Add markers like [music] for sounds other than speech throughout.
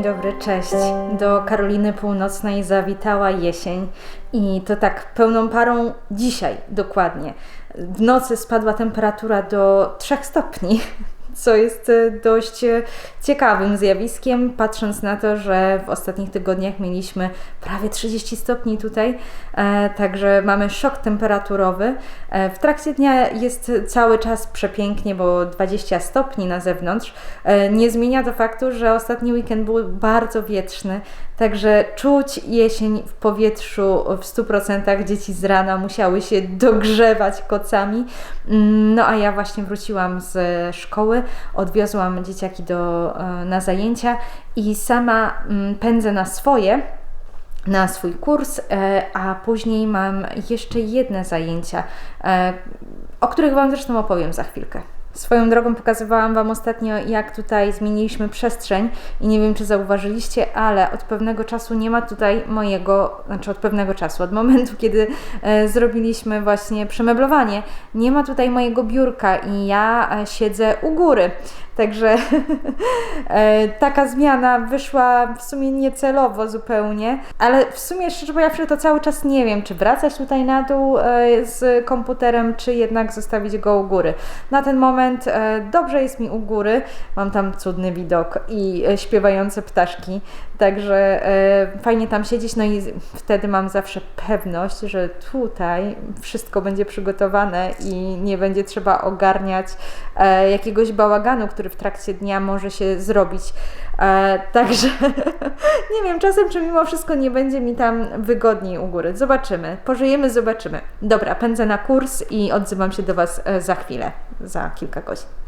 Dzień dobry, cześć. Do Karoliny Północnej zawitała jesień i to tak pełną parą dzisiaj dokładnie. W nocy spadła temperatura do 3 stopni, co jest e, dość e, ciekawym zjawiskiem, patrząc na to, że w ostatnich tygodniach mieliśmy prawie 30 stopni tutaj, e, także mamy szok temperaturowy. W trakcie dnia jest cały czas przepięknie, bo 20 stopni na zewnątrz. Nie zmienia to faktu, że ostatni weekend był bardzo wietrzny, także czuć jesień w powietrzu w 100%. Dzieci z rana musiały się dogrzewać kocami. Mm, No a ja właśnie wróciłam z szkoły, odwiozłam dzieciaki do, e, na zajęcia i sama mm, pędzę na swoje na swój kurs, e, a później mam jeszcze jedne zajęcia, e, o których Wam zresztą opowiem za chwilkę. Swoją drogą pokazywałam Wam ostatnio, jak tutaj zmieniliśmy przestrzeń i nie wiem, czy zauważyliście, ale od pewnego czasu nie ma tutaj mojego, znaczy od pewnego czasu, od momentu, [laughs] kiedy e, zrobiliśmy właśnie przemeblowanie, nie ma tutaj mojego biurka i ja e, siedzę u góry. Także [laughs] e, taka zmiana wyszła w sumie niecelowo zupełnie, ale w sumie szczerze powiedziawszy to cały czas nie wiem, czy wracać tutaj na dół e, z komputerem, czy jednak zostawić go u góry. Na ten moment e, dobrze jest mi u góry, mam tam cudny widok i śpiewające ptaszki, także e, fajnie tam siedzieć, no i wtedy mam zawsze pewność, że tutaj wszystko będzie przygotowane i nie będzie trzeba ogarniać e, jakiegoś bałaganu, który w trakcie dnia może się zrobić. E, [laughs] także nie wiem, czasem czy mimo wszystko nie będzie mi tam wygodniej u góry. Zobaczymy. Pożyjemy, zobaczymy. Dobra, pędzę na kurs i odzywam się do Was za chwilę, za kilka godzin.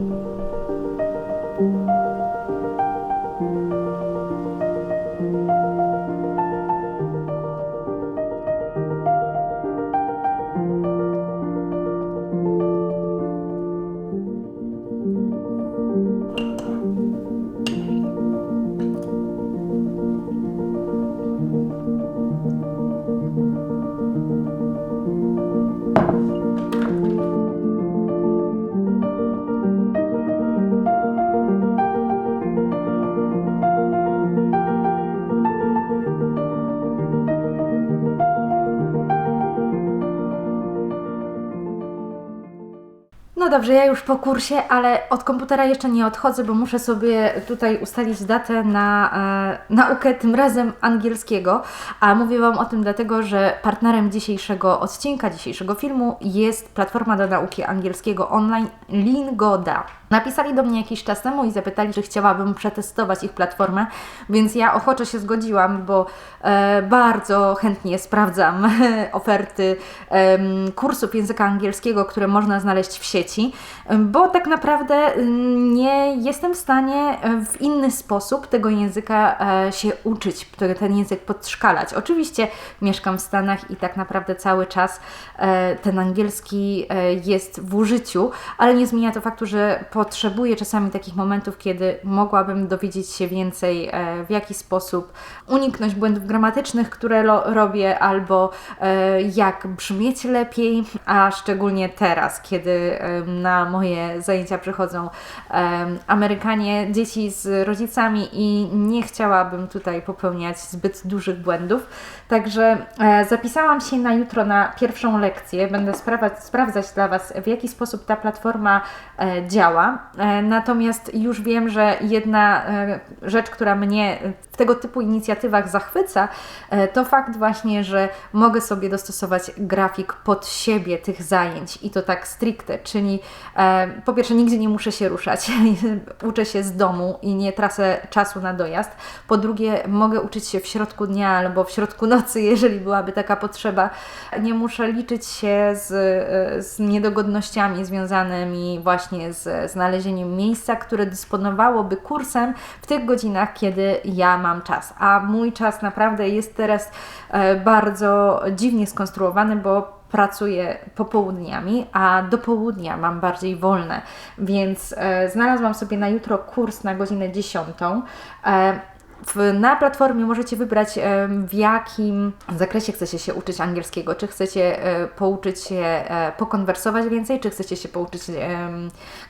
No dobrze, ja już po kursie, ale od komputera jeszcze nie odchodzę, bo muszę sobie tutaj ustalić datę na e, naukę, tym razem angielskiego. A mówię Wam o tym dlatego, że partnerem dzisiejszego odcinka, dzisiejszego filmu jest platforma do nauki angielskiego online Lingoda. Napisali do mnie jakiś czas temu i zapytali, czy chciałabym przetestować ich platformę, więc ja ochoczo się zgodziłam, bo e, bardzo chętnie sprawdzam [laughs] oferty em, kursów języka angielskiego, które można znaleźć w sieci, bo tak naprawdę mm, nie jestem w stanie e, w inny sposób tego języka e, się uczyć, te- ten język podszkalać. Oczywiście mieszkam w Stanach i tak naprawdę cały czas e, ten angielski e, jest w użyciu, ale nie zmienia to faktu, że potrzebuję czasami takich momentów, kiedy mogłabym dowiedzieć się więcej, w jaki sposób uniknąć błędów gramatycznych, które robię, albo jak brzmieć lepiej, a szczególnie teraz, kiedy na moje zajęcia przychodzą Amerykanie, dzieci z rodzicami i nie chciałabym tutaj popełniać zbyt dużych błędów. Także e, zapisałam się na jutro na pierwszą lekcję. Będę sprawa- sprawdzać dla Was, w jaki sposób ta platforma e, działa. E, natomiast już wiem, że jedna rzecz, która mnie w tego typu inicjatywach zachwyca, e, to fakt właśnie, że mogę sobie dostosować grafik pod siebie tych zajęć i to tak stricte, czyli e, po pierwsze nigdzie nie muszę się ruszać, [laughs] uczę się z domu i nie tracę czasu na dojazd. Po drugie mogę uczyć się w środku dnia albo w środku nocy, [laughs] jeżeli byłaby taka potrzeba. Nie muszę liczyć się z, z niedogodnościami związanymi właśnie z znalezieniem miejsca, które dysponowałoby kursem w tych godzinach, kiedy ja mam czas. A mój czas naprawdę jest teraz e, bardzo dziwnie skonstruowany, bo pracuję popołudniami, a do południa mam bardziej wolne, więc e, znalazłam sobie na jutro kurs na godzinę 10. E, w, na platformie możecie wybrać, w jakim zakresie chcecie się uczyć angielskiego. Czy chcecie e, pouczyć się, e, pokonwersować więcej, czy chcecie się pouczyć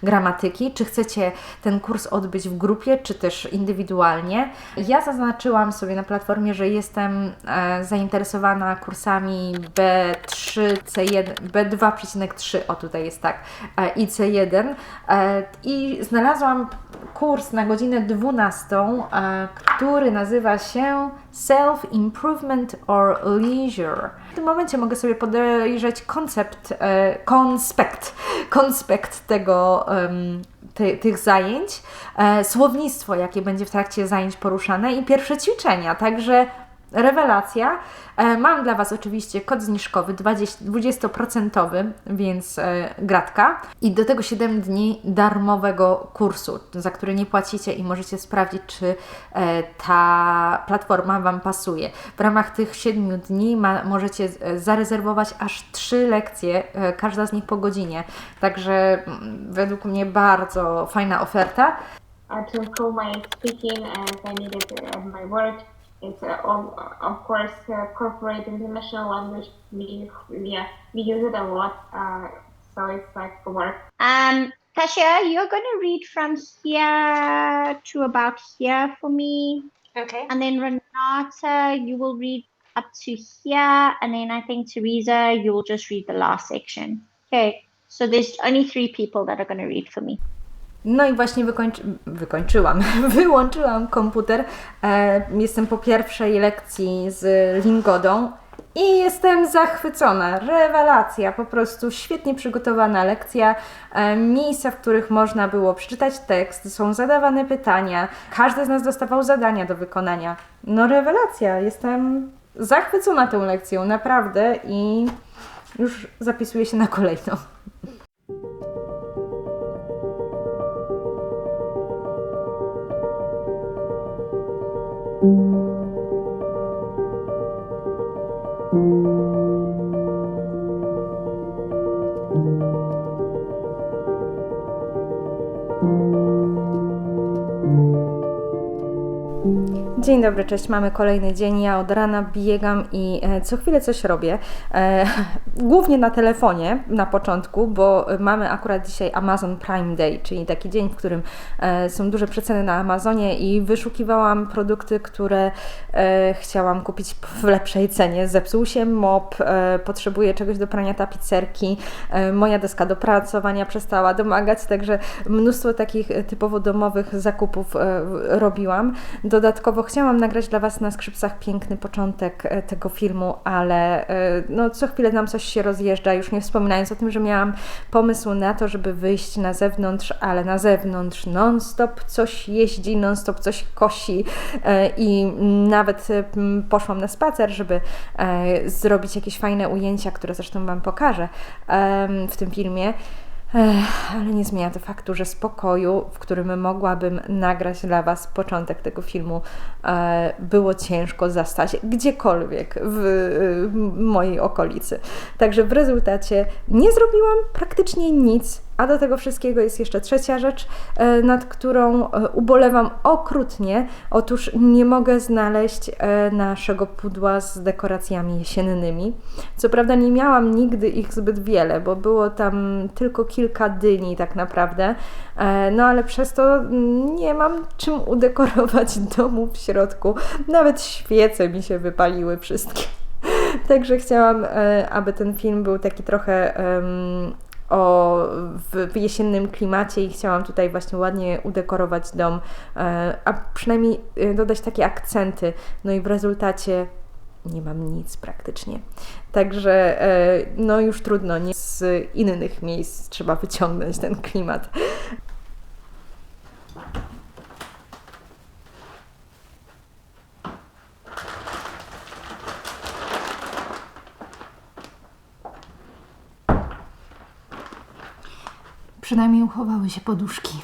gramatyki, czy chcecie ten kurs odbyć w grupie, czy też indywidualnie. Ja zaznaczyłam sobie na platformie, że jestem e, zainteresowana kursami B3, C1, B2,3, o tutaj jest tak, i C1 i znalazłam kurs na godzinę 12, który nazywa się Self Improvement or Leisure. W tym momencie mogę sobie podejrzeć koncept, e, konspekt, konspekt tego, te, tych zajęć, e, słownictwo, jakie będzie w trakcie zajęć poruszane i pierwsze ćwiczenia. Także rewelacja. E, mam dla Was oczywiście kod zniżkowy 20%, więc e, gratka i do tego 7 dni darmowego kursu, za który nie płacicie i możecie sprawdzić, czy e, ta platforma Wam pasuje. W ramach tych 7 dni ma, możecie zarezerwować aż 3 lekcje, każda z nich po godzinie. Także mm, według mnie bardzo fajna oferta. to improve my speaking as I needed uh, my work it's uh, of, of course uh, corporate international language we yeah we use it a lot uh, so it's like for work um Kasia, you're going to read from here to about here for me. Okay. And then Renata, you will read up to here. And then I think Teresa, you will just read the last section. Okay. So there's only three people that are going to read for me. No i właśnie wykończy... wykończyłam, [laughs] wyłączyłam komputer. E, jestem po pierwszej lekcji z Lingodą i jestem zachwycona. Rewelacja, po prostu świetnie przygotowana lekcja. E, miejsca, w których można było przeczytać tekst, są zadawane pytania. Każdy z nas dostawał zadania do wykonania. No rewelacja, jestem zachwycona tą lekcją, naprawdę i już zapisuję się na kolejną. Dobry, cześć. Mamy kolejny dzień. Ja od rana biegam i e, co chwilę coś robię. E, głównie na telefonie na początku, bo mamy akurat dzisiaj Amazon Prime Day, czyli taki dzień, w którym e, są duże przeceny na Amazonie i wyszukiwałam produkty, które chciałam kupić w lepszej cenie. Zepsuł się mop, potrzebuję czegoś do prania tapicerki, moja deska do pracowania przestała domagać, także mnóstwo takich typowo domowych zakupów robiłam. Dodatkowo chciałam nagrać dla Was na skrzypcach piękny początek e, tego filmu, ale e, no, co chwilę nam coś się rozjeżdża, już nie wspominając o tym, że miałam pomysł na to, żeby wyjść na zewnątrz, ale na zewnątrz non-stop coś jeździ, non-stop coś kosi e, i nawet poszłam na spacer, żeby zrobić jakieś fajne ujęcia, które zresztą Wam pokażę w tym filmie. Ale nie zmienia to faktu, że spokoju, w którym mogłabym nagrać dla Was początek tego filmu, e, było ciężko zastać gdziekolwiek w mojej okolicy. Także w rezultacie nie zrobiłam praktycznie nic a do tego wszystkiego jest jeszcze trzecia rzecz, e, nad którą e, ubolewam okrutnie. Otóż nie mogę znaleźć e, naszego pudła z dekoracjami jesiennymi. Co prawda nie miałam nigdy ich zbyt wiele, bo było tam tylko kilka dyni tak naprawdę. No ale przez to nie mam czym udekorować [laughs] domu w środku. Nawet świece mi się wypaliły wszystkie. [laughs] Także chciałam, aby ten film był taki trochę o, w, w, jesiennym klimacie i chciałam tutaj właśnie ładnie udekorować dom, e, a przynajmniej e, dodać takie akcenty. No i w rezultacie nie mam nic praktycznie. Także e, no już trudno, nie z innych miejsc trzeba wyciągnąć ten klimat. Przynajmniej uchowały się poduszki.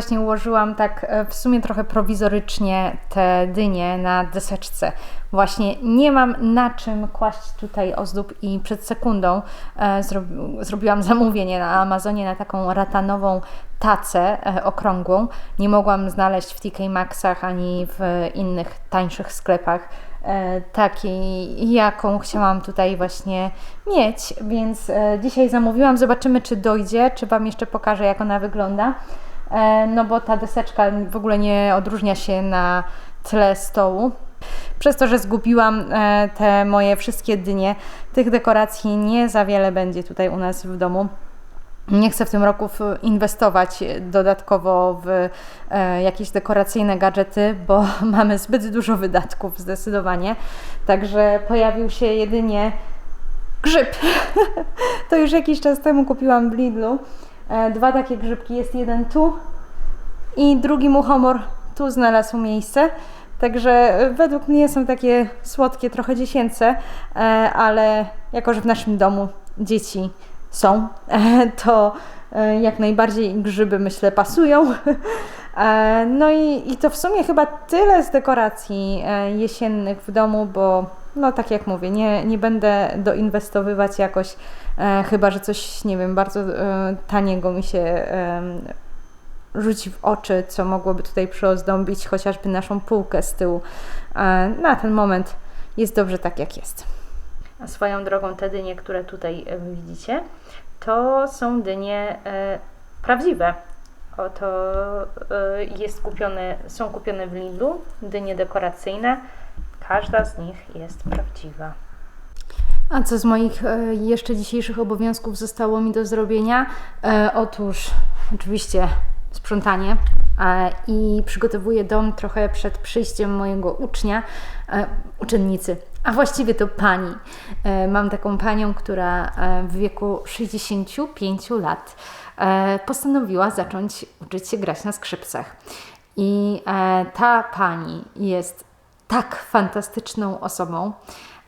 Właśnie ułożyłam tak e, w sumie trochę prowizorycznie te dynie na deseczce. Właśnie nie mam na czym kłaść tutaj ozdób i przed sekundą e, zrobi- zrobiłam [laughs] zamówienie na Amazonie na taką ratanową tacę e, okrągłą. Nie mogłam znaleźć w TK Maxach ani w innych tańszych sklepach takiej, jaką chciałam tutaj właśnie mieć, więc dzisiaj zamówiłam. Zobaczymy, czy dojdzie, czy Wam jeszcze pokażę, jak ona wygląda. E, no bo ta deseczka w ogóle nie odróżnia się na tle stołu. Przez to, że zgubiłam e, te moje wszystkie dynie, tych dekoracji nie za wiele będzie tutaj u nas w domu. Nie chcę w tym roku inwestować dodatkowo w e, jakieś dekoracyjne gadżety, bo [laughs] mamy zbyt dużo wydatków zdecydowanie. Także pojawił się jedynie grzyb. [laughs] to już jakiś czas temu kupiłam w Lidlu. E, Dwa takie grzybki, jest jeden tu i drugi muchomor tu znalazł miejsce. Także e, według mnie są takie słodkie, trochę dziecięce, e, ale jako, że w naszym domu dzieci są, [laughs] to jak najbardziej grzyby myślę pasują. [laughs] No i, i to w sumie chyba tyle z dekoracji jesiennych w domu, bo no tak jak mówię, nie, nie będę doinwestowywać jakoś, e, chyba że coś, nie wiem, bardzo e, taniego mi się e, rzuci w oczy, co mogłoby tutaj przyozdąbić chociażby naszą półkę z tyłu. E, Na ten moment jest dobrze tak, jak jest. A swoją drogą te dynie, które tutaj e, widzicie, to są dynie e, prawdziwe. Oto jest kupione, są kupione w Lidlu, dynie dekoracyjne. Każda z nich jest prawdziwa. A co z moich e, jeszcze dzisiejszych obowiązków zostało mi do zrobienia? E, otóż oczywiście sprzątanie e, i przygotowuję dom trochę przed przyjściem mojego ucznia, e, uczennicy, a właściwie to pani. Mam taką panią, która w wieku 65 lat postanowiła zacząć uczyć się grać na skrzypcach. I ta pani jest tak fantastyczną osobą,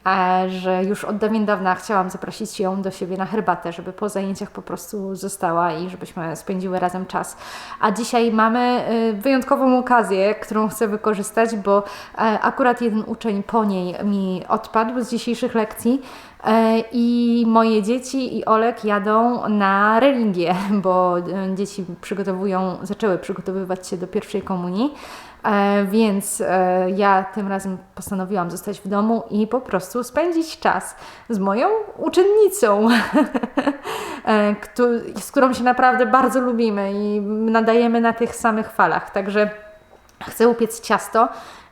e, że już od dawien dawna chciałam zaprosić ją do siebie na herbatę, żeby po zajęciach po prostu została i żebyśmy spędziły razem czas. A dzisiaj mamy e, wyjątkową okazję, którą chcę wykorzystać, bo e, akurat jeden uczeń po niej mi odpadł z dzisiejszych lekcji. E, I moje dzieci i Olek jadą na religię, [laughs] bo e, dzieci przygotowują, zaczęły przygotowywać się do pierwszej komunii. E, więc e, ja tym razem postanowiłam zostać w domu i po prostu spędzić czas z moją uczennicą, [laughs] e, z którą się naprawdę bardzo lubimy i nadajemy na tych samych falach. Także chcę upiec ciasto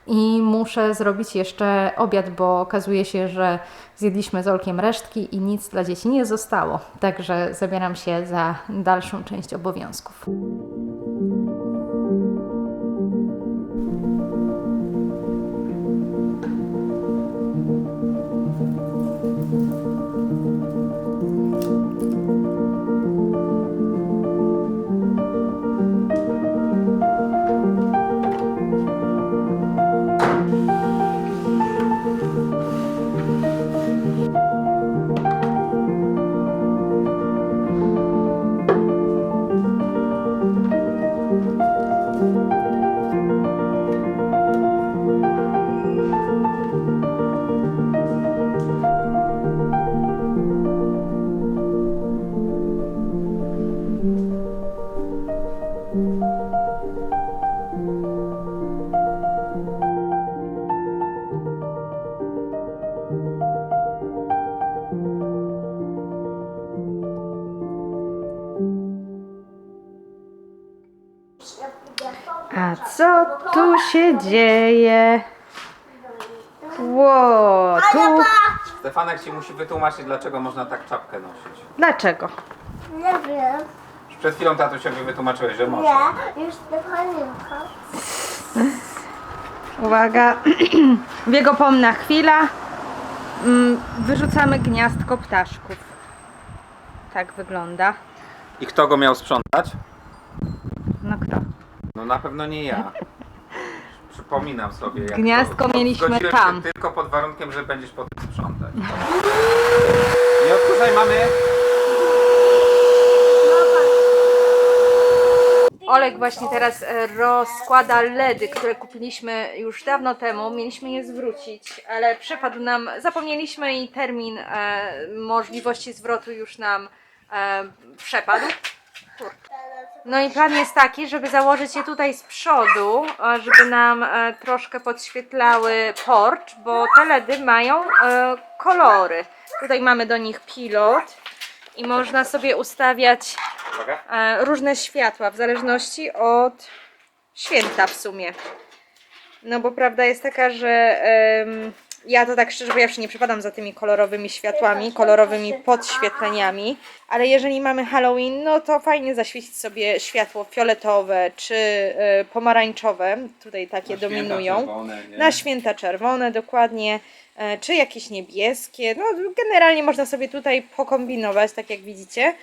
i muszę zrobić jeszcze obiad, bo okazuje się, że zjedliśmy z Olkiem resztki i nic dla dzieci nie zostało. Także zabieram się za dalszą część obowiązków. A co tu się dzieje? Ło, tu... Stefanek ci musi wytłumaczyć, dlaczego można tak czapkę nosić. Dlaczego? Nie wiem. Już Przed chwilą tatusiowi wytłumaczyłeś, że można. Nie, już Stefaninka. Uwaga, [clears throat] wiegopomna chwila. Mm, Wyrzucamy gniazdko ptaszków. Tak wygląda. I kto go miał sprzątać? No kto? No na pewno nie ja. Przypominam sobie. Jak Gniazdko to, mieliśmy zgodziłem tam. Się tylko pod warunkiem, że będziesz potem sprzątać. Nie odkurzaj mamy. Olek właśnie teraz e, rozkłada ledy, które kupiliśmy już dawno temu. Mieliśmy je zwrócić, ale przypadł nam, zapomnieliśmy i termin e, możliwości zwrotu już nam e, przepadł. No i plan jest taki, żeby założyć je tutaj z przodu, e, żeby nam e, troszkę podświetlały porcz, bo te ledy mają e, kolory. Tutaj mamy do nich pilot i można sobie ustawiać różne światła w zależności od święta w sumie. No bo prawda jest taka, że ja to tak szczerze powiedziawszy nie przepadam za tymi kolorowymi światłami, kolorowymi podświetleniami, ale jeżeli mamy Halloween, no to fajnie zaświecić sobie światło fioletowe czy e, pomarańczowe, tutaj takie dominują. Na święta czerwone, dokładnie, e, czy jakieś niebieskie. No, generalnie można sobie tutaj pokombinować, tak jak widzicie.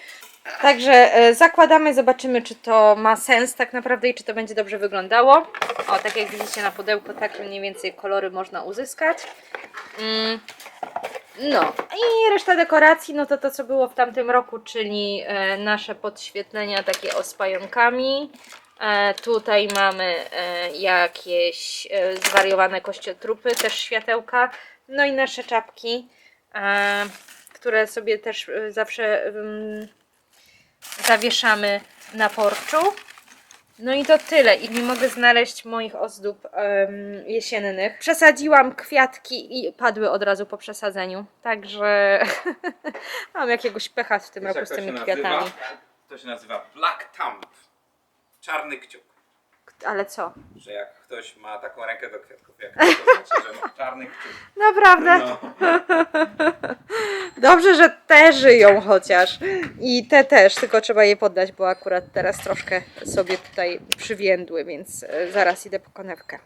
Także e, zakładamy, zobaczymy, czy to ma sens tak naprawdę i czy to będzie dobrze wyglądało. O, tak jak widzicie na pudełku, tak mniej więcej kolory można uzyskać. Mm. No i reszta dekoracji, no to to co było w tamtym roku, czyli e, nasze podświetlenia takie ospajonkami. E, tutaj mamy jakieś zwariowane kościotrupy, też światełka. No i nasze czapki, które sobie też zawsze mm, zawieszamy na porczu. No i to tyle. I nie mogę znaleźć moich ozdób em, jesiennych. Przesadziłam kwiatki i padły od razu po przesadzeniu. Także [laughs] mam jakiegoś pecha w tym roku z tymi kwiatami. To się nazywa Black Thumb. Czarny kciuk. Ale co? Że jak ktoś ma taką rękę do kwiatków, jak [laughs] to znaczy, że ma czarny. Naprawdę? No. [laughs] Dobrze, że te żyją chociaż. I te też, tylko trzeba je poddać, bo akurat teraz troszkę sobie tutaj przywiędły, więc e, zaraz idę po konewkę.